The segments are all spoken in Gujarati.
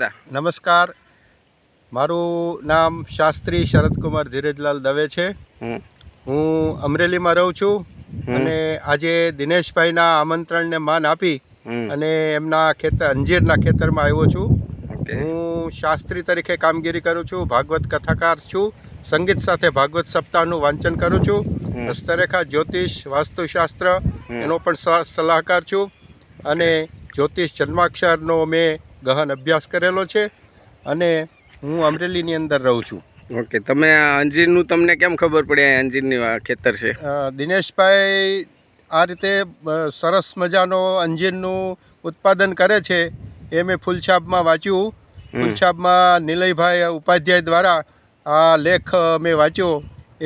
દાદા. નમસ્કાર. મારું નામ શાસ્ત્રી શરદકુમાર ધીરજલાલ દવે છે. હું અમરેલીમાં રહું છું અને આજે દિનેશભાઈના આમંત્રણને માન આપી અને એમના ખેતર અંજીરના ખેતરમાં આવ્યો છું. હું શાસ્ત્રી તરીકે કામગીરી કરું છું ભાગવત કથાકાર છું સંગીત સાથે ભાગવત સપ્તાહનું વાંચન કરું છું હસ્તરેખા જ્યોતિષ વાસ્તુશાસ્ત્ર એનો પણ સલાહકાર છું અને જ્યોતિષ જન્માક્ષરનો મેં ગહન અભ્યાસ કરેલો છે અને હું અમરેલીની અંદર રહું છું. ઓકે તમે આ અંજીરનું તમને કેમ ખબર પડી? અંજીરની આ ખેતર છે. દિનેશભાઈ આ રીતે સરસ મજાનો અંજીરનું ઉત્પાદન કરે છે એ મેં ફૂલછાપમાં વાંચ્યું. ફૂલછાપમાં નિલયભાઈ ઉપાધ્યાય દ્વારા આ લેખ મેં વાંચ્યો.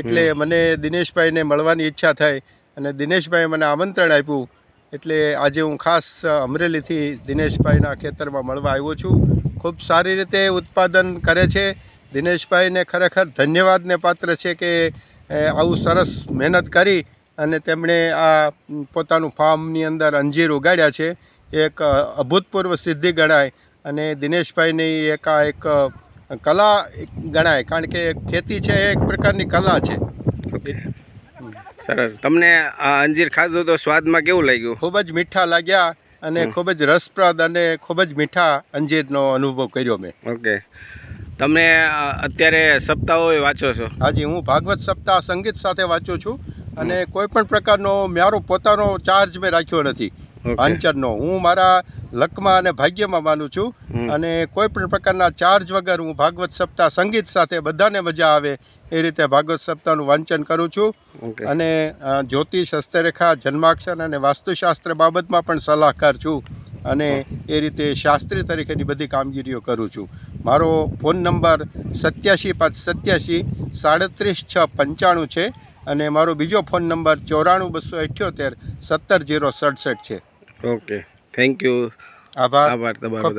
એટલે મને દિનેશભાઈને મળવાની ઈચ્છા થઈ અને દિનેશભાઈએ મને આમંત્રણ આપ્યું એટલે આજે હું ખાસ અમરેલીથી દિનેશભાઈના ખેતરમાં મળવા આવ્યો છું. ખૂબ સારી રીતે ઉત્પાદન કરે છે. દિનેશભાઈને ખરેખર ધન્યવાદને પાત્ર છે કે આવું સરસ મહેનત કરી અને તેમણે આ પોતાનું ફાર્મની અંદર અંજીર ઉગાડ્યા છે. એક અભૂતપૂર્વ સિદ્ધિ ગણાય અને દિનેશભાઈની એક આ એક કલા ગણાય. કારણ કે ખેતી છે એ એક પ્રકારની કલા છે. સરસ. તમને આ અંજીર ખાધું તો સ્વાદમાં કેવું લાગ્યું? ખૂબ જ મીઠા લાગ્યા અને ખૂબ જ રસપ્રદ અને ખૂબ જ મીઠા અંજીરનો અનુભવ કર્યો મેં. ઓકે. તમે અત્યારે સપ્તાહો વાંચો છો? હાજી હું ભાગવત સપ્તાહ સંગીત સાથે વાંચું છું અને કોઈ પણ પ્રકારનો મારો પોતાનો ચાર્જ મેં રાખ્યો નથી. વાંચનનો હું મારા લકમાં અને ભાગ્યમાં માનું છું. અને કોઈ પણ પ્રકારના ચાર્જ વગર હું ભાગવત સપ્તાહ સંગીત સાથે બધાને મજા આવે એ રીતે ભાગવત સપ્તાહનું વાંચન કરું છું. અને જ્યોતિષ હસ્તરેખા જન્માક્ષર અને વાસ્તુશાસ્ત્ર બાબતમાં પણ સલાહકાર છું. અને એ રીતે શાસ્ત્રી તરીકેની બધી કામગીરીઓ કરું છું. મારો ફોન નંબર સત્યાસી પાંચ સત્યાસી સાડત્રીસ છ પંચાણું છે. અને મારો બીજો ફોન નંબર ચોરાણું બસો અઠ્યોતેર સત્તર જીરો સડસઠ છે. ઓકે. થેન્ક યુ આભાર. આભાર તમારો